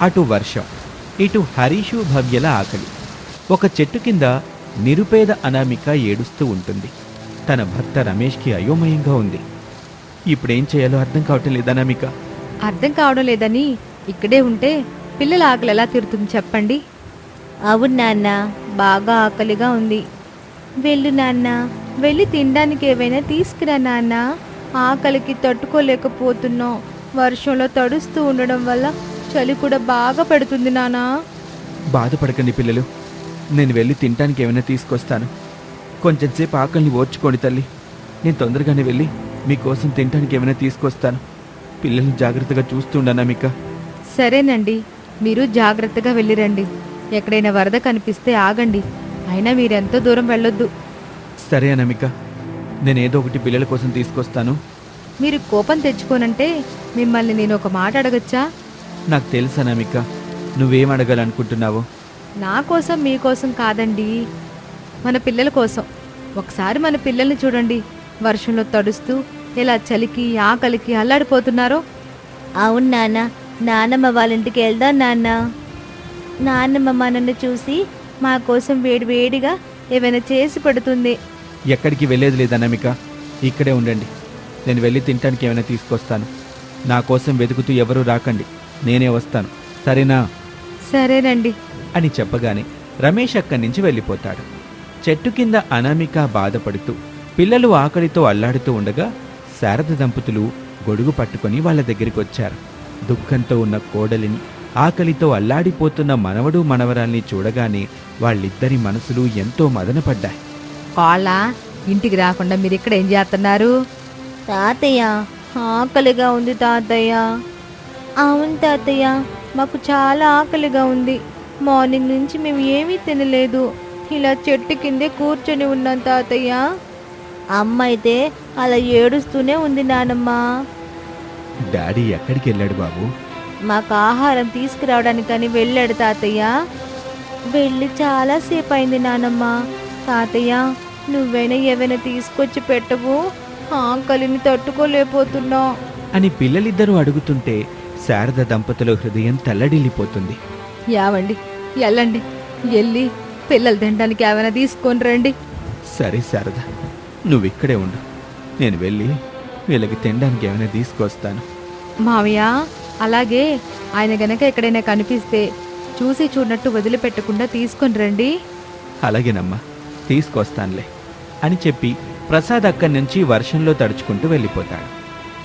అటు వర్షం ఇటు హరీషు భవ్యల ఆకలి. ఒక చెట్టు కింద నిరుపేద అనామిక ఏడుస్తూ ఉంటుంది. తన భర్త రమేష్కి అయోమయంగా ఉంది. ఇప్పుడేం చేయాలో అర్థం కావటం లేదు అనామిక. అర్థం కావడం లేదని ఇక్కడే ఉంటే పిల్లల ఆకలి ఎలా తీరుతుంది చెప్పండి. అవును నాన్న బాగా ఆకలిగా ఉంది. వెళ్ళు నాన్న వెళ్ళి తినడానికి ఏవైనా తీసుకురా నాన్న. ఆకలికి తట్టుకోలేకపోతున్నాం. వర్షంలో తడుస్తూ ఉండడం వల్ల చలి కూడా బాగా పెడుతుంది నానా. బాధపడకండి పిల్లలు. నేను వెళ్ళి తినటానికి ఏమైనా తీసుకొస్తాను. కొంచెంసేపు ఆకలిని ఓర్చుకోండి తల్లి. నేను తొందరగానే వెళ్ళి మీకోసం తినటానికి ఏమైనా తీసుకొస్తాను. పిల్లల్ని జాగ్రత్తగా చూస్తుండనా మీక సరేనండి. మీరు జాగ్రత్తగా వెళ్ళిరండి ఎక్కడైనా వరద కనిపిస్తే ఆగండి. అయినా మీరెంతో దూరం వెళ్ళొద్దు. సరే అనామిక నేను ఏదో ఒకటి పిల్లల కోసం తీసుకొస్తాను. మీరు కోపం తెచ్చుకోనంటే మిమ్మల్ని నేను ఒక మాట అడగచ్చా? నాకు తెలుసు అనామిక. నువ్వేం అడగాలనుకుంటున్నావో? నా కోసం మీకోసం కాదండి. మన పిల్లల కోసం. ఒకసారి మన పిల్లల్ని చూడండి. వర్షంలో తడుస్తూ ఎలా చలికి ఆకలికి అల్లాడిపోతున్నారో? అవును నాన్న. నాన్నమ్మ వాళ్ళ ఇంటికి వెళ్దాం నాన్న. నాన్నమ్మ మనల్ని చూసి మా కోసం వేడి వేడిగా ఏమైనా చేసి పెడుతుంది. ఎక్కడికి వెళ్ళేది లేదు అనామిక. ఇక్కడే ఉండండి. నేను వెళ్ళి తినటానికి ఏమైనా తీసుకొస్తాను. నా కోసం వెతుకుతూ ఎవరూ రాకండి. నేనే వస్తాను. సరేనా? సరేనండి. అని చెప్పగానే రమేష్ అక్కడి నుంచి వెళ్ళిపోతాడు. చెట్టు కింద అనామిక బాధపడుతూ పిల్లలు ఆకలితో అల్లాడుతూ ఉండగా శారద దంపతులు గొడుగు పట్టుకొని వాళ్ళ దగ్గరికి వచ్చారు. దుఃఖంతో ఉన్న కోడలిని ఆకలితో అల్లాడిపోతున్న మనవడు మనవరాల్ని చూడగానే వాళ్ళిద్దరి మనసులు ఎంతో మదనపడ్డాయి. కాళ్ళ ఇంటికి రాకుండా మీరు ఇక్కడ ఏం చేస్తున్నారు? తాతయ్య ఆకలిగా ఉంది తాతయ్య. అవును తాతయ్య మాకు చాలా ఆకలిగా ఉంది. మార్నింగ్ నుంచి మేము ఏమీ తినలేదు. ఇలా చెట్టు కిందే కూర్చొని ఉన్నాం తాతయ్య. అమ్మ అయితే అలా ఏడుస్తూనే ఉంది నానమ్మ. డాడీ ఎక్కడికి వెళ్ళాడు బాబు? మాకు ఆహారం తీసుకురావడానికని వెళ్ళాడు తాతయ్య. వెళ్ళి చాలాసేపు అయింది నానమ్మ. తాతయ్య నువ్వైనా ఏవైనా తీసుకొచ్చి పెట్టవు. ఆకలిని తట్టుకోలేకపోతున్నావు. అని పిల్లలిద్దరూ అడుగుతుంటే శారద దంపతుల హృదయం తల్లడిల్లిపోతుంది. యావండి వెళ్ళండి వెళ్ళి పిల్లలు తినడానికి ఏమైనా తీసుకొని రండి. సరే శారద నువ్వు ఇక్కడే ఉండు. నేను వెళ్ళి వీళ్ళకి తినడానికి ఏమైనా తీసుకొస్తాను. మావయ్య అలాగే ఆయన గనక ఎక్కడైనా కనిపిస్తే చూసి చూడనట్టు వదిలిపెట్టకుండా తీసుకొని రండి. అలాగేనమ్మా తీసుకొస్తానులే అని చెప్పి ప్రసాద్ అక్కడి నుంచి వర్షంలో తడుచుకుంటూ వెళ్ళిపోతాడు.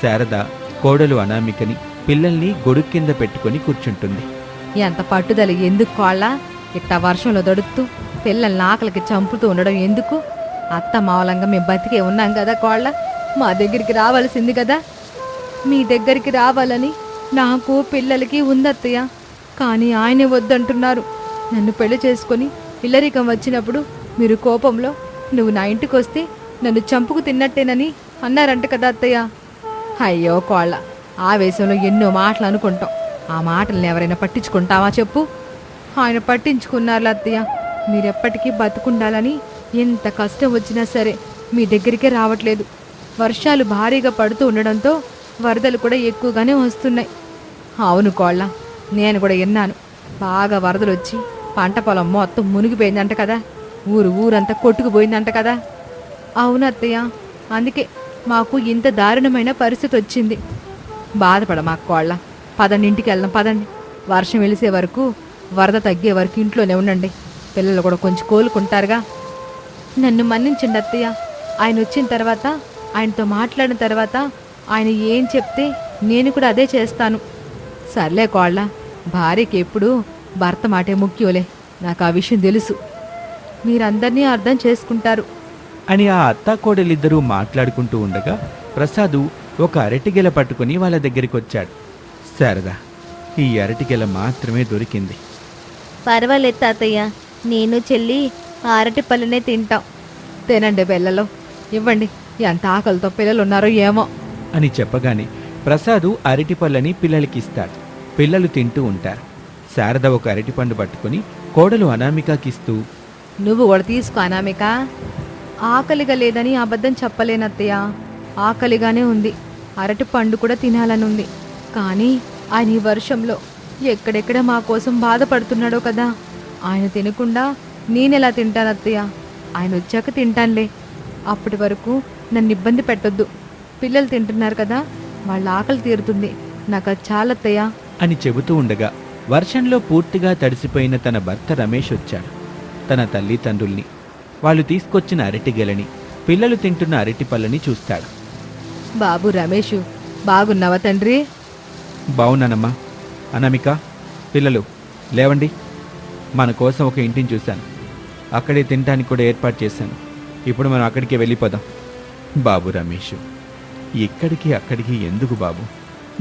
శారద కోడలు అనామికని పిల్లల్ని గొడుగు కింద పెట్టుకొని కూర్చుంటుంది. ఎంత పట్టుదల ఎందుకు కోళ్ళ? ఇట్ట వర్షంలో దొడుకుతూ పిల్లల్ని ఆకలికి చంపుతూ ఉండడం ఎందుకు? అత్త మావలంగా మేము బతికే ఉన్నాం కదా కోళ్ళ? మా దగ్గరికి రావాల్సింది కదా? మీ దగ్గరికి రావాలని నాకు పిల్లలకి ఉందత్తయ్య. కానీ ఆయనే వద్దంటున్నారు. నన్ను పెళ్ళి చేసుకొని ఇల్లరికం వచ్చినప్పుడు మీరు కోపంలో నువ్వు నా ఇంటికి వస్తే నన్ను చంపుకు తిన్నట్టేనని అన్నారంట కదా అత్తయ్య. అయ్యో కోళ్ళ ఆవేశంలో ఎన్నో మాటలు అనుకుంటాం. ఆ మాటల్ని ఎవరైనా పట్టించుకుంటావా చెప్పు? ఆయన పట్టించుకున్నారు అత్తయ్య మీరెప్పటికీ బతుకుండాలని ఎంత కష్టం వచ్చినా సరే మీ దగ్గరికే రావట్లేదు. వర్షాలు భారీగా పడుతూ ఉండడంతో వరదలు కూడా ఎక్కువగానే వస్తున్నాయి. అవును కోళ్ళ నేను కూడా విన్నాను. బాగా వరదలు వచ్చి పంట పొలం మొత్తం మునిగిపోయిందంట కదా. ఊరు ఊరంతా కొట్టుకుపోయిందంట కదా. అవును అత్తయ్య అందుకే మాకు ఇంత దారుణమైన పరిస్థితి వచ్చింది బాధపడ మా కోళ్ళ. పదండి ఇంటికి వెళ్దాం పదండి. వర్షం వెలిసే వరకు వరద తగ్గే వరకు ఇంట్లోనే ఉండండి. పిల్లలు కూడా కొంచెం కోలుకుంటారుగా. నన్ను మన్నించండి అత్తయ్య. ఆయన వచ్చిన తర్వాత ఆయనతో మాట్లాడిన తర్వాత ఆయన ఏం చెప్తే నేను కూడా అదే చేస్తాను. సర్లే కోళ్ళ భార్యకి ఎప్పుడు భర్త మాటే ముఖ్యంలే. నాకు ఆ విషయం తెలుసు. మీరందరినీ అర్థం చేసుకుంటారు. అని ఆ అత్తా కోడలిద్దరూ మాట్లాడుకుంటూ ఉండగా ప్రసాదు ఒక అరటిగెల పట్టుకుని వాళ్ళ దగ్గరికి వచ్చాడు. శారద ఈ అరటిగెల మాత్రమే దొరికింది. పర్వాలేదు తాతయ్య నేను చెల్లి అరటి పళ్ళనే తింటాం. తినండి పిల్లలు. ఇవ్వండి ఎంత ఆకలితో పిల్లలు ఉన్నారో ఏమో. అని చెప్పగానే ప్రసాదు అరటిపళ్ళని పిల్లలకిస్తాడు పిల్లలు తింటూ ఉంటారు. శారద ఒక అరటిపండు పట్టుకుని కోడలు అనామికకిస్తూ నువ్వు కూడా తీసుకో అనామిక. ఆకలిగా లేదని అబద్ధం చెప్పలేనత్తయ్య. ఆకలిగానే ఉంది. అరటి పండు కూడా తినాలని ఉంది కానీ ఆయన ఈ వర్షంలో ఎక్కడెక్కడ మా కోసం బాధపడుతున్నాడో కదా. ఆయన తినకుండా నేనెలా తింటాను అత్తయ్య? ఆయన వచ్చాక తింటానులే. అప్పటి వరకు నన్ను ఇబ్బంది పెట్టొద్దు. పిల్లలు తింటున్నారు కదా వాళ్ళ ఆకలి తీరుతుంది. నాకు అది చాలా అని చెబుతూ ఉండగా వర్షంలో పూర్తిగా తడిసిపోయిన తన భర్త రమేష్ వచ్చాడు. తన తల్లి తండ్రుల్ని వాళ్ళు తీసుకొచ్చిన అరటి గెలని పిల్లలు తింటున్న అరటి పళ్ళని చూస్తాడు. బాబు రమేషు బాగున్నావా తండ్రి? బాగున్నానమ్మా. అనామిక పిల్లలు లేవండి. మన కోసం ఒక ఇంటిని చూశాను. అక్కడే తినడానికి కూడా ఏర్పాటు చేశాను. ఇప్పుడు మనం అక్కడికి వెళ్ళిపోదాం. బాబు రమేష్ ఇక్కడికి అక్కడికి ఎందుకు బాబు?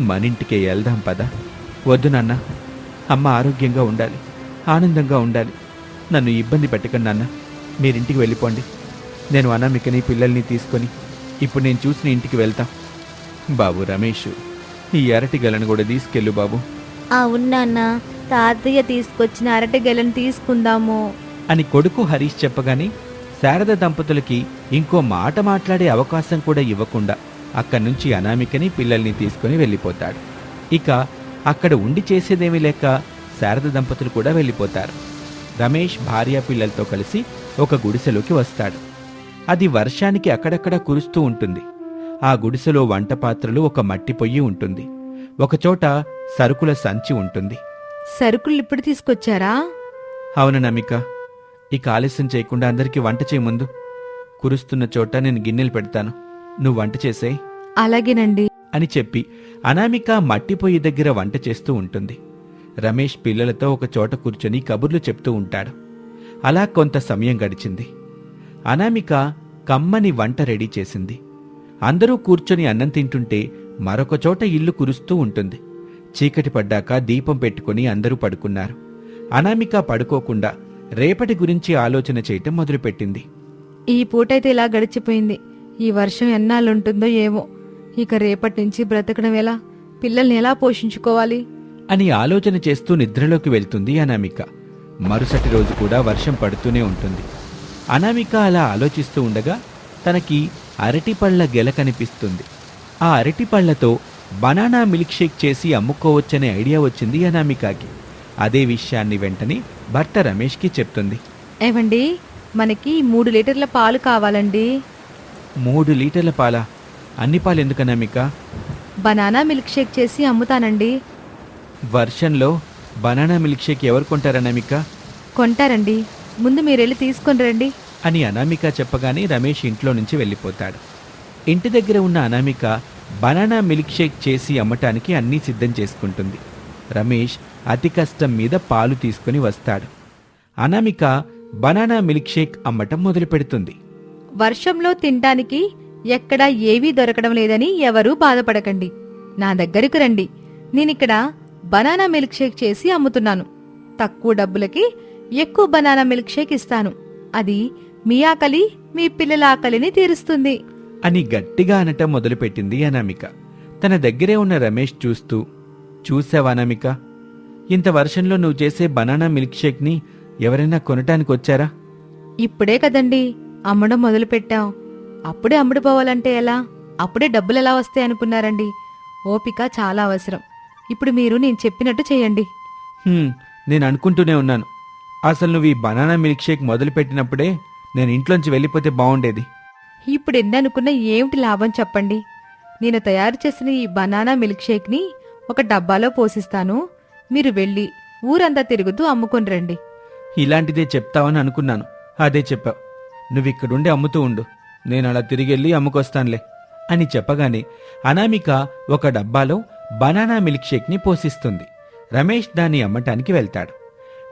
మన ఇంటికే వెళ్దాం పదా. వద్దు నాన్న. అమ్మ ఆరోగ్యంగా ఉండాలి. ఆనందంగా ఉండాలి. నన్ను ఇబ్బంది పెట్టకండి నాన్న. మీరింటికి వెళ్ళిపోండి. నేను అనామికని పిల్లల్ని తీసుకొని ఇప్పుడు నేను చూసిన ఇంటికి వెళ్తా. బాబు రమేష్ ఈ అరటి గలను కూడా తీసుకెళ్ళు బాబు. అవునా తాతయ్య తీసుకొచ్చిన అరటి గెలను తీసుకుందాము. అని కొడుకు హరీష్ చెప్పగానే శారద దంపతులకి ఇంకో మాట మాట్లాడే అవకాశం కూడా ఇవ్వకుండా అక్కడి నుంచి అనామికని పిల్లల్ని తీసుకుని వెళ్ళిపోతాడు. ఇక అక్కడ ఉండి చేసేదేమీ లేక శారద దంపతులు కూడా వెళ్ళిపోతారు. రమేష్ భార్య పిల్లలతో కలిసి ఒక గుడిసెలోకి వస్తాడు. అది వర్షానికి అక్కడక్కడ కురుస్తూ ఉంటుంది. ఆ గుడిసెలో వంట పాత్రలు ఒక మట్టి పొయ్యి ఉంటుంది. ఒకచోట సరుకుల సంచి ఉంటుంది. సరుకులు ఇప్పుడు తీసుకొచ్చారా? అవును నమిక. ఇక ఆలస్యం చేయకుండా అందరికీ వంట చేయ ముందు. కురుస్తున్న చోట నేను గిన్నెలు పెడతాను. నువ్వు వంట చేసేయ్. అలాగేనండి. అని చెప్పి అనామిక మట్టి పొయ్యి దగ్గర వంట చేస్తూ ఉంటుంది. రమేష్ పిల్లలతో ఒక చోట కూర్చొని కబుర్లు చెప్తూ ఉంటాడు. అలా కొంత సమయం గడిచింది. అనామిక కమ్మని వంట రెడీ చేసింది. అందరూ కూర్చొని అన్నం తింటుంటే మరొక చోట ఇల్లు కురుస్తూ ఉంటుంది. చీకటి పడ్డాక దీపం పెట్టుకుని అందరూ పడుకున్నారు. అనామిక పడుకోకుండా రేపటి గురించి ఆలోచన చేయటం మొదలుపెట్టింది. ఈ పూటైతే ఇలా గడిచిపోయింది. ఈ వర్షం ఎన్నాళ్ళుంటుందో ఏమో. ఇక రేపటి నుంచి బ్రతకడం ఎలా? పిల్లల్ని ఎలా పోషించుకోవాలి? అని ఆలోచన చేస్తూ నిద్రలోకి వెళ్తుంది అనామిక. మరుసటి రోజు కూడా వర్షం పడుతూనే ఉంటుంది. అనామిక అలా ఆలోచిస్తూ ఉండగా తనకి అరటిపళ్ళ గెల కనిపిస్తుంది. ఆ అరటిపళ్ళతో బనానా మిల్క్ షేక్ చేసి అమ్ముకోవచ్చనే ఐడియా వచ్చింది అనామికకి. అదే విషయాన్ని వెంటనే భర్త రమేష్కి చెప్తుంది. ఏవండి? మనకి మూడు లీటర్ల పాలు కావాలండి. మూడు లీటర్ల పాల? అన్ని పాలు ఎందుకు అనామిక? బనానా మిల్క్ షేక్ చేసి అమ్ముతానండి. వర్షంలో బనానా మిల్క్ షేక్ ఎవరు కొంటారు అనామిక? కొంటారండి. ముందు మీరు వెళ్ళి తీసుకొని రండి. అని అనామిక చెప్పగానే రమేష్ ఇంట్లో నుంచి వెళ్ళిపోతాడు. ఇంటి దగ్గర ఉన్న అనామిక బనానా మిల్క్ షేక్ చేసి అమ్మటానికి అన్నీ సిద్ధం చేసుకుంటుంది. రమేష్ అతి కష్టం మీద పాలు తీసుకుని వస్తాడు. అనామిక బనానా మిల్క్ షేక్ అమ్మటం మొదలు పెడుతుంది వర్షంలో తినటానికి ఎక్కడా ఏవీ దొరకడం లేదని ఎవరూ బాధపడకండి. నా దగ్గరకు రండి. నేనిక్కడ బనానా మిల్క్ షేక్ చేసి అమ్ముతున్నాను. తక్కువ డబ్బులకి ఎక్కువ బనానా మిల్క్ షేక్ ఇస్తాను. అది మీ ఆకలి మీ పిల్లల ఆకలిని తీరుస్తుంది. అని గట్టిగా అనటం మొదలుపెట్టింది అనామిక. తన దగ్గరే ఉన్న రమేష్ చూస్తూ చూసావా అనామిక? ఇంత వర్షంలో నువ్వు చేసే బనానా మిల్క్ షేక్ని ఎవరైనా కొనటానికి వచ్చారా ఇప్పుడే కదండి. అమ్మడం మొదలుపెట్టాం. అప్పుడే అమ్ముడుపోవాలంటే ఎలా? అప్పుడే డబ్బులు ఎలా వస్తాయి అనుకున్నారండి. ఓపిక చాలా అవసరం. ఇప్పుడు మీరు నేను చెప్పినట్టు చేయండి. నేను అనుకుంటూనే ఉన్నాను. అసలు నువ్వు ఈ బనానా మిల్క్ షేక్ మొదలుపెట్టినప్పుడే నేను ఇంట్లోంచి వెళ్ళిపోతే బాగుండేది. ఇప్పుడు ఎన్ని అనుకున్నా ఏమిటి లాభం చెప్పండి? నేను తయారు చేసిన ఈ బనానా మిల్క్ షేక్ని ఒక డబ్బాలో పోసిస్తాను. మీరు వెళ్ళి ఊరంతా తిరుగుతూ అమ్ముకొని రండి. ఇలాంటిదే చెప్తావని అనుకున్నాను. అదే చెప్పావు. నువ్వు ఇక్కడుండి అమ్ముతూ ఉండు. నేను అలా తిరిగెళ్ళి అమ్ముకొస్తానులే అని చెప్పగానే అనామిక ఒక డబ్బాలో బనానా మిల్క్ షేక్ని పోషిస్తుంది రమేష్ దాన్ని అమ్మటానికి వెళ్తాడు.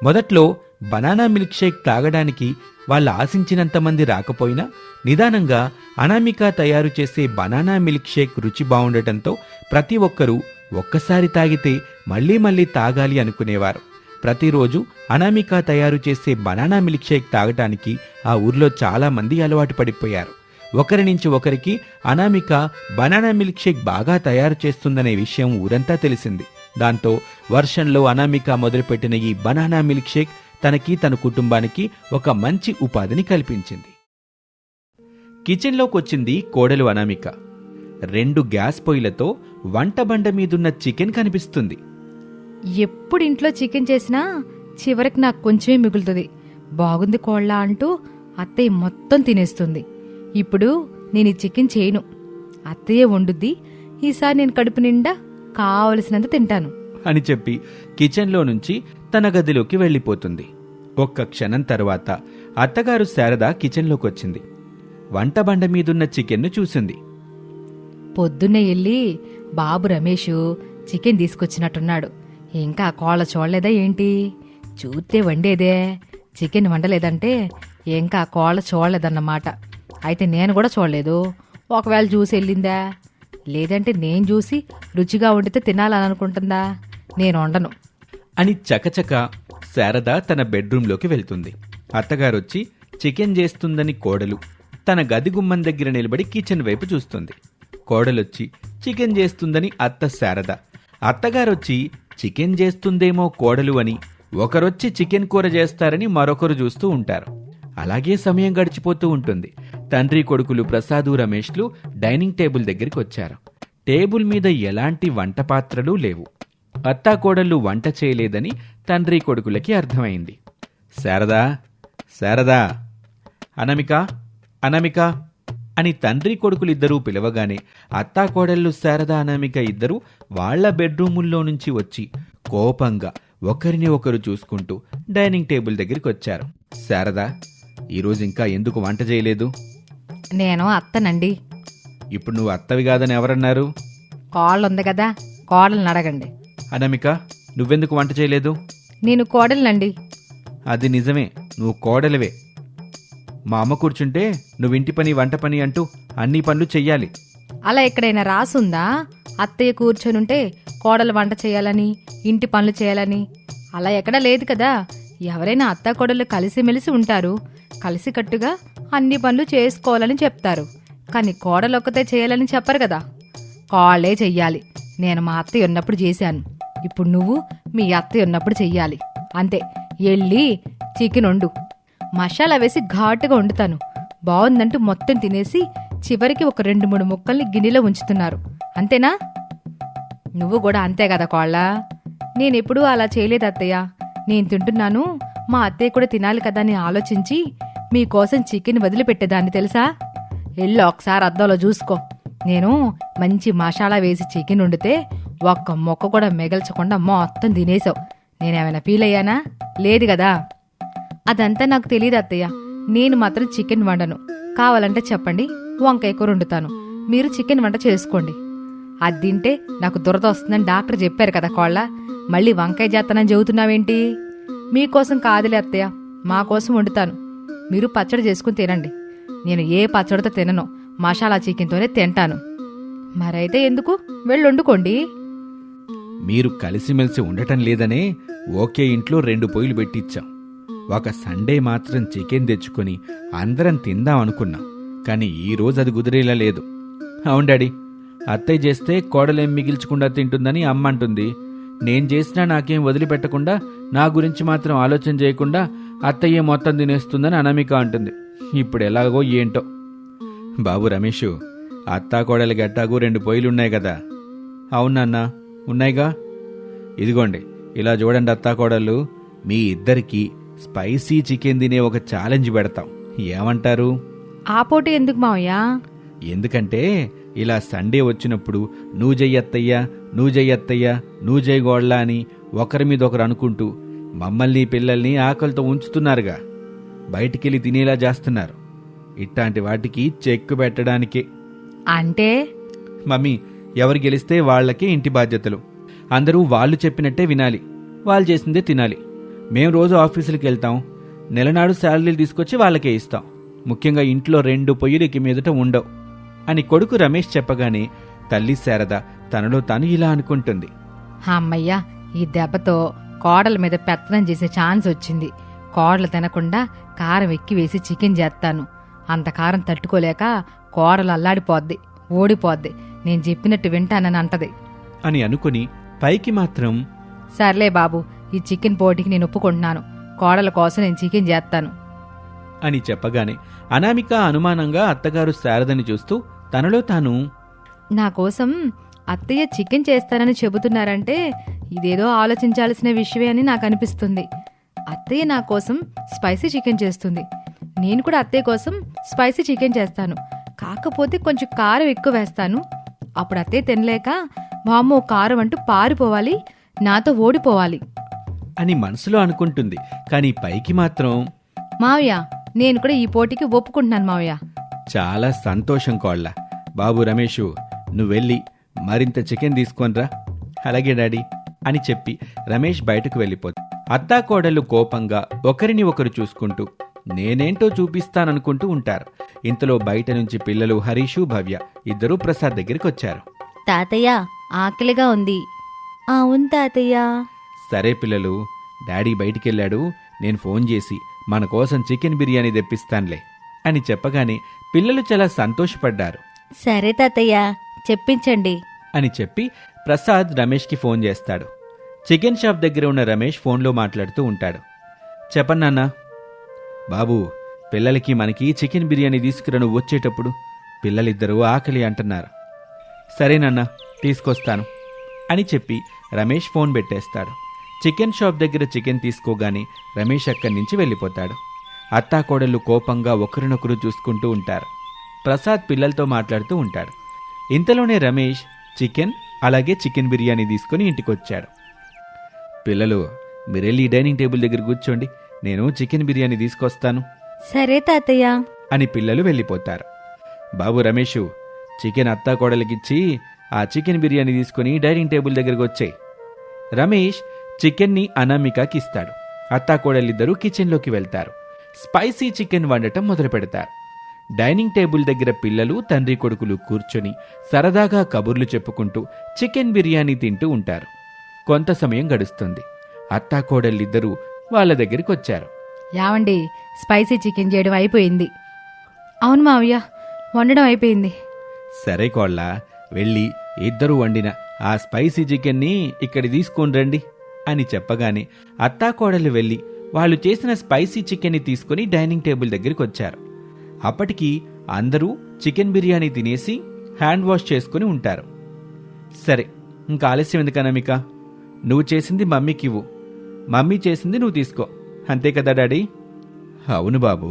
మొదట్లో బనానా మిల్క్ షేక్ తాగడానికి వాళ్ళు ఆశించినంతమంది రాకపోయినా నిదానంగా అనామిక తయారు చేసే బనానా మిల్క్ షేక్ రుచి బాగుండటంతో ప్రతి ఒక్కరూ ఒక్కసారి తాగితే మళ్ళీ మళ్ళీ తాగాలి అనుకునేవారు. ప్రతిరోజు అనామిక తయారు చేసే బనానా మిల్క్ షేక్ తాగటానికి ఆ ఊర్లో చాలా మంది అలవాటు పడిపోయారు. ఒకరి నుంచి ఒకరికి అనామిక బనానా మిల్క్ షేక్ బాగా తయారు చేస్తుందనే విషయం ఊరంతా తెలిసింది. దాంతో వర్షంలో అనామిక మొదలుపెట్టిన ఈ బనానా మిల్క్ షేక్ తనకి తన కుటుంబానికి ఒక మంచి ఉపాధిని కల్పించింది. కిచెన్లోకొచ్చింది కోడలు అనామిక. రెండు గ్యాస్ పొయ్యిలతో వంట బండ మీదున్న చికెన్ కనిపిస్తుంది. ఎప్పుడు ఇంట్లో చికెన్ చేసినా చివరికి నాకు కొంచెమే మిగులుతుంది. బాగుంది కోళ్ళ అంటూ అత్తయ్య మొత్తం తినేస్తుంది. ఇప్పుడు నేను ఈ చికెన్ చేయను. అత్తయ్య వండుద్ది. ఈసారి నేను కడుపు నిండా కావలసినంత తింటాను. అని చెప్పి కిచెన్లో నుంచి తన గదిలోకి వెళ్ళిపోతుంది. ఒక్క క్షణం తరువాత అత్తగారు శారద కిచెన్లోకి వచ్చింది వంట బండ మీదున్న చికెన్ను చూసింది. పొద్దున్నే వెళ్ళి బాబు రమేష్ చికెన్ తీసుకొచ్చినట్టున్నాడు. ఇంకా కోళ్ళ చూడలేదా ఏంటి? చూస్తే వండేదే. చికెన్ వండలేదంటే ఇంకా కోళ్ళ చూడలేదన్నమాట అయితే నేను కూడా చూడలేదు ఒకవేళ చూసి వెళ్ళిందా? లేదంటే నేను చూసి రుచిగా వండితే తినాలనుకుంటుందా? నేను వండను. అని చకచక శారద తన బెడ్రూంలోకి వెళ్తుంది. అత్తగారొచ్చి చికెన్ చేస్తుందని కోడలు తన గది గుమ్మం దగ్గర నిలబడి కిచెన్ వైపు చూస్తుంది. కోడలొచ్చి చికెన్ చేస్తుందని అత్త శారద అత్తగారొచ్చి చికెన్ చేస్తుందేమో కోడలు అని ఒకరొచ్చి చికెన్ కూర చేస్తారని మరొకరు చూస్తూ ఉంటారు. అలాగే సమయం గడిచిపోతూ ఉంటుంది. తండ్రి కొడుకులు ప్రసాదు రమేష్లు డైనింగ్ టేబుల్ దగ్గరికి వచ్చారు. టేబుల్ మీద ఎలాంటి వంట పాత్రలు లేవు. అత్తా కోడళ్ళు వంట చేయలేదని తండ్రి కొడుకులకి అర్థమైంది. శారదా శారదా అనమిక అనమిక అని తండ్రి కొడుకులిద్దరూ పిలవగానే అత్తా కోడళ్ళు శారద అనామిక ఇద్దరూ వాళ్ళ బెడ్రూముల్లో నుంచి వచ్చి కోపంగా ఒకరిని ఒకరు చూసుకుంటూ డైనింగ్ టేబుల్ దగ్గరికి వచ్చారు. శారదా ఈరోజు ఇంకా ఎందుకు వంట చేయలేదు? నేను అత్తనండి. ఇప్పుడు నువ్వు అత్తవి కాదని ఎవరన్నారు? కోళ్ళు ఉంది కదా కోడల్ని అడగండి. అనమిక నువ్వెందుకు వంట చేయలేదు? నేను కోడలినండి. అది నిజమే నువ్వు కోడలివే. మా అమ్మ కూర్చుంటే నువ్వు ఇంటి పని వంట పని అంటూ అన్ని పనులు చెయ్యాలి. అలా ఎక్కడైనా రాసుందా? అత్తయ్య కూర్చొనుంటే కోడలు వంట చేయాలని ఇంటి పనులు చేయాలని. అలా ఎక్కడా లేదు కదా. ఎవరైనా అత్త కోడలు కలిసిమెలిసి ఉంటారు. కలిసికట్టుగా అన్ని పనులు చేసుకోవాలని చెప్తారు. కానీ కోడలొక్కతే చేయాలని చెప్పరు కదా. కాళ్ళే చెయ్యాలి. నేను మా అత్తయ్య ఉన్నప్పుడు చేశాను. ఇప్పుడు నువ్వు మీ అత్తయ్య ఉన్నప్పుడు చెయ్యాలి. అంతే. వెళ్ళి చికెన్ వండు మసాలా వేసి ఘాటుగా వండుతాను. బాగుందంటూ మొత్తం తినేసి చివరికి ఒక రెండు మూడు ముక్కల్ని గిన్నెలో ఉంచుతున్నారు. అంతేనా? నువ్వు కూడా అంతే కదా కోళ్ళ. నేనెప్పుడూ అలా చేయలేదు అత్తయ్య. నేను తింటున్నాను. మా అత్తయ్య కూడా తినాలి కదా అని ఆలోచించి మీకోసం చికెన్ వదిలిపెట్టేదాన్ని తెలుసా? ఎల్లు ఒకసారి అద్దంలో చూసుకో. నేను మంచి మసాలా వేసి చికెన్ వండితే ఒక్క మొక్క కూడా మిగల్చకుండా మొత్తం తినేసావు నేనేమైనా ఫీల్ అయ్యానా? లేదు కదా. అదంతా నాకు తెలియదు అత్తయ్య. నేను మాత్రం చికెన్ వండను. కావాలంటే చెప్పండి వంకాయ కూర వండుతాను. మీరు చికెన్ వంట చేసుకోండి. అది తింటే నాకు దురద వస్తుందని డాక్టర్ చెప్పారు కదా కోళ్ళ. మళ్ళీ వంకాయ చేస్తానని చెబుతున్నావేంటి? మీకోసం కాదులే అత్తయ్య. మా కోసం వండుతాను. మీరు పచ్చడి చేసుకుని తినండి. నేను ఏ పచ్చడితో తినను. మసాలా చికెన్తోనే తింటాను. మరైతే ఎందుకు? వెళ్ళి వండుకోండి మీరు కలిసిమెలిసి ఉండటం లేదనే ఓకే ఇంట్లో రెండు పొయ్యిలు పెట్టించాం ఒక సండే మాత్రం చికెన్ తెచ్చుకొని అందరం తిందాం అనుకున్నాం. కానీ ఈ రోజు అది కుదిరేలా లేదు. అవును డాడీ అత్తయ్య చేస్తే కోడలేం మిగిల్చకుండా తింటుందని అమ్మ అంటుంది. నేను చేసినా నాకేం వదిలిపెట్టకుండా నా గురించి మాత్రం ఆలోచన చేయకుండా అత్తయ్య మొత్తం తినేస్తుందని అనామిక అంటుంది. ఇప్పుడు ఎలాగో ఏంటో. బాబు రమేషు అత్తా కోడలి గట్టాకు రెండు పొయ్యిలున్నాయి కదా. అవునన్నా ఉన్నాయిగా? ఇదిగోండి ఇలా చూడండి అత్తా కోడళ్ళు మీ ఇద్దరికి స్పైసీ చికెన్ తినే ఒక ఛాలెంజ్ పెడతాం. ఏమంటారు? ఆ పోటీ ఎందుకు మావయ్య? ఎందుకంటే ఇలా సండే వచ్చినప్పుడు నువ్వు చెయ్యత్తయ్యా నువ్వు చెయ్యత్తయ్యా నువ్వు చేయగోళ్ళ అని ఒకరి మీద ఒకరు అనుకుంటూ మమ్మల్ని పిల్లల్ని ఆకలితో ఉంచుతున్నారుగా. బయటికెళ్ళి తినేలా చేస్తున్నారు. ఇట్లాంటి వాటికి చెక్కు పెట్టడానికే. అంటే? మమ్మీ ఎవరు గెలిస్తే వాళ్ళకే ఇంటి బాధ్యతలు. అందరూ వాళ్ళు చెప్పినట్టే వినాలి. వాళ్ళు చేసిందే తినాలి. మేం రోజు ఆఫీసులకు వెళ్తాం. నెలనాడు శాలరీలు తీసుకొచ్చి వాళ్ళకే ఇస్తాం. ముఖ్యంగా ఇంట్లో రెండు పొయ్యిలకి మీదట ఉండవు అని కొడుకు రమేష్ చెప్పగానే తల్లి శారద తనలో తాను ఇలా అనుకుంటుంది. అమ్మయ్యా ఈ దెబ్బతో కోడల మీద పెత్తనం చేసే ఛాన్స్ వచ్చింది. కోడలు తినకుండా కారం ఎక్కి వేసి చికెన్ చేస్తాను. అంత కారం తట్టుకోలేక కోడలు అల్లాడిపోద్ది ఓడిపోద్ది. నేను చెప్పినట్టు వింటానని అంటది. అని అనుకుని పైకి మాత్రం సర్లే బాబు ఈ చికెన్ పోటీకి నేను ఒప్పుకుంటున్నాను. కోడల కోసం నేను చికెన్ చేస్తాను. అని చెప్పగానే అనామిక అనుమానంగా అత్తగారు శారదని చూస్తూ తనలో తాను నా కోసం అత్తయ్య చికెన్ చేస్తానని చెబుతున్నారంటే ఇదేదో ఆలోచించాల్సిన విషయమే అని నాకు అనిపిస్తుంది. అత్తయ్య నా కోసం స్పైసీ చికెన్ చేస్తుంది. నేను కూడా అత్తయ్య కోసం స్పైసీ చికెన్ చేస్తాను. కాకపోతే కొంచెం కారం ఎక్కువ వేస్తాను. అప్పుడు అత్తయ్య తినలేక వామ్మో కారం అంటూ పారిపోవాలి నాతో ఓడిపోవాలి. అని మనసులో అనుకుంటుంది. కానీ పైకి మాత్రం మావయ్య నేను కూడా ఈ పోటీకి ఒప్పుకుంటున్నాను మావయ్య. చాలా సంతోషం కోళ్ళ. బాబు రమేషు నువ్వెళ్ళి మరింత చికెన్ తీసుకొనిరా. అలాగే డాడీ. అని చెప్పి రమేష్ బయటకు వెళ్ళిపోతుంది అత్తాకోడళ్ళు కోపంగా ఒకరిని ఒకరు చూసుకుంటూ నేనేంటో చూపిస్తాననుకుంటూ ఉంటారు. ఇంతలో బయట నుంచి పిల్లలు హరీషు భవ్య ఇద్దరూ ప్రసాద్ దగ్గరికి వచ్చారు. తాతయ్య ఆకలిగా ఉంది. అవును తాతయ్య. సరే పిల్లలు డాడీ బయటికెళ్ళాడు నేను ఫోన్ చేసి మన కోసం చికెన్ బిర్యానీ తెప్పిస్తానులే అని చెప్పగానే పిల్లలు చాలా సంతోషపడ్డారు. సరే తాతయ్య చెప్పించండి. అని చెప్పి ప్రసాద్ రమేష్కి ఫోన్ చేస్తాడు. చికెన్ షాప్ దగ్గర ఉన్న రమేష్ ఫోన్లో మాట్లాడుతూ ఉంటాడు. చెప్పన్నాన్న బాబు పిల్లలకి మనకి చికెన్ బిర్యానీ తీసుకురను వచ్చేటప్పుడు. పిల్లలిద్దరూ ఆకలి అంటున్నారు. సరేనన్నా తీసుకొస్తాను అని చెప్పి రమేష్ ఫోన్ పెట్టేస్తాడు. చికెన్ షాప్ దగ్గర చికెన్ తీసుకోగానే రమేష్ అక్కడి నుంచి వెళ్ళిపోతాడు. అత్తాకోడళ్ళు కోపంగా ఒకరినొకరు చూసుకుంటూ ఉంటారు. ప్రసాద్ పిల్లలతో మాట్లాడుతూ ఉంటాడు. ఇంతలోనే రమేష్ చికెన్ అలాగే చికెన్ బిర్యానీ తీసుకుని ఇంటికొచ్చాడు. పిల్లలు మీరెళ్ళి డైనింగ్ టేబుల్ దగ్గర కూర్చోండి నేను చికెన్ బిర్యానీ తీసుకొస్తాను. సరే తాతయ్య. అని పిల్లలు వెళ్ళిపోతారు. బాబు రమేషు చికెన్ అత్తా కోడలికిచ్చి ఆ చికెన్ బిర్యానీ తీసుకుని డైనింగ్ టేబుల్ దగ్గరకు వచ్చాయి రమేష్ చికెన్ని అనామికకి ఇస్తాడు. అత్తా కోడలిద్దరూ కిచెన్లోకి వెళ్తారు. స్పైసీ చికెన్ వండటం మొదలు పెడతారు డైనింగ్ టేబుల్ దగ్గర పిల్లలు తండ్రి కొడుకులు కూర్చొని సరదాగా కబుర్లు చెప్పుకుంటూ చికెన్ బిర్యానీ తింటూ ఉంటారు. కొంత సమయం గడుస్తుంది. అత్తా కోడలిద్దరూ వాళ్ళ దగ్గరికి వచ్చారు. యావండి స్పైసీ చికెన్ చేయడం అయిపోయింది. అవును మావయ్య వండడం అయిపోయింది. సరే కోళ్ళ వెళ్ళి ఇద్దరు వండిన ఆ స్పైసీ చికెన్ని ఇక్కడి తీసుకొని రండి అని చెప్పగానే అత్తాకోడలు వెళ్ళి వాళ్ళు చేసిన స్పైసీ చికెన్ని తీసుకొని డైనింగ్ టేబుల్ దగ్గరికి వచ్చారు. అప్పటికి అందరూ చికెన్ బిర్యానీ తినేసి హ్యాండ్ వాష్ చేసుకుని ఉంటారు. సరే ఇంకా ఆలస్యం ఎందుకనమిక నువ్వు చేసింది మమ్మీకి ఇవ్వు. మమ్మీ చేసింది నువ్వు తీసుకో. అంతే కదా డాడీ? అవును బాబు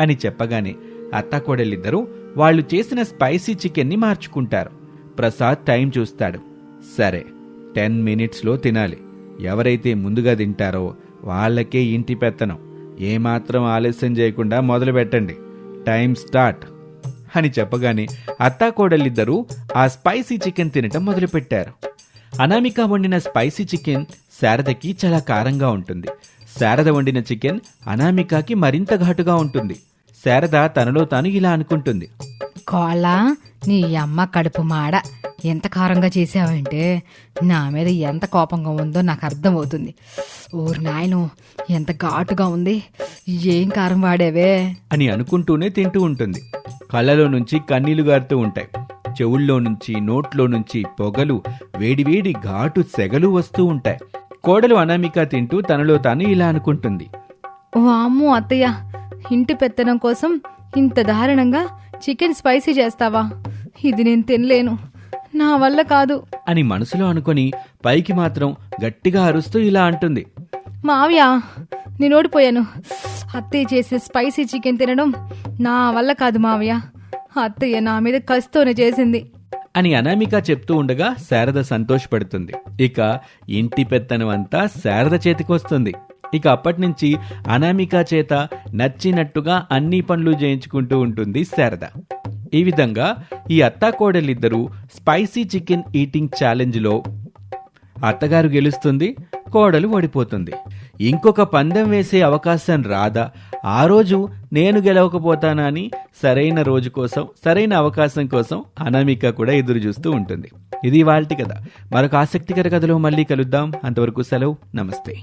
అని చెప్పగానే అత్తాకోడలిద్దరూ వాళ్ళు చేసిన స్పైసీ చికెన్ని మార్చుకుంటారు. ప్రసాద్ టైం చూస్తాడు. సరే టెన్ మినిట్స్లో తినాలి. ఎవరైతే ముందుగా తింటారో వాళ్ళకే ఇంటి పెత్తనం. ఏమాత్రం ఆలస్యం చేయకుండా మొదలు పెట్టండి టైం స్టార్ట్ అని చెప్పగానే అత్తాకోడలిద్దరూ ఆ స్పైసీ చికెన్ తినటం మొదలుపెట్టారు. అనామిక వండిన స్పైసీ చికెన్ శారదకి చాలా కారంగా ఉంటుంది. శారద వండిన చికెన్ అనామికకి మరింత ఘాటుగా ఉంటుంది. శారద తనలో తాను ఇలా అనుకుంటుంది. కోళ్ళ నీ అమ్మ కడుపు మాడ. ఎంత కారంగా చేసావంటే నా మీద ఎంత కోపంగా ఉందో నాకు అర్థమవుతుంది. ఊరు నాయను ఎంత ఘాటుగా ఉంది. ఏం కారం వాడేవే? అని అనుకుంటూనే తింటూ ఉంటుంది. కళ్ళలో నుంచి కన్నీళ్ళు గారుతూ ఉంటాయి. చెవుల్లో నుంచి నోట్లో నుంచి పొగలు వేడివేడి ఘాటు సెగలు వస్తూ ఉంటాయి. కోడలు అనామిక తింటూ తనలో తాను ఇలా అనుకుంటుంది. వామ్మో అత్తయ్య ఇంటి పెత్తనం కోసం ఇంత దారుణంగా చికెన్ స్పైసీ చేస్తావా? ఇది నేను తినలేను. నా వల్ల కాదు. అని మనసులో అనుకొని పైకి మాత్రం గట్టిగా అరుస్తూ ఇలా అంటుంది. మావయ్య నేను ఓడిపోయాను. అత్తయ్య చేసే స్పైసీ చికెన్ తినడం నా వల్ల కాదు మావయ్య. అత్తయ్య నా మీద కస్తోనే చేసింది. అని అనామిక చెప్తూ ఉండగా శారద సంతోషపడుతుంది. ఇక ఇంటి పెత్తనం అంతా శారద చేతికొస్తుంది. ఇక అప్పటి నుంచి అనామిక చేత నచ్చినట్టుగా అన్ని పనులు చేయించుకుంటూ ఉంటుంది శారద. ఈ విధంగా ఈ అత్తాకోడలిద్దరూ స్పైసీ చికెన్ ఈటింగ్ ఛాలెంజ్లో అత్తగారు గెలుస్తుంది కోడలు ఓడిపోతుంది. ఇంకొక పందెం వేసే అవకాశం రాదా? ఆ రోజు నేను గెలవకపోతానా అని సరైన రోజు కోసం సరైన అవకాశం కోసం అనామిక కూడా ఎదురు చూస్తూ ఉంటుంది. ఇది వాళ్ళటి కథ. మరొక ఆసక్తికర కథలో మళ్ళీ కలుద్దాం. అంతవరకు సెలవు. నమస్తే.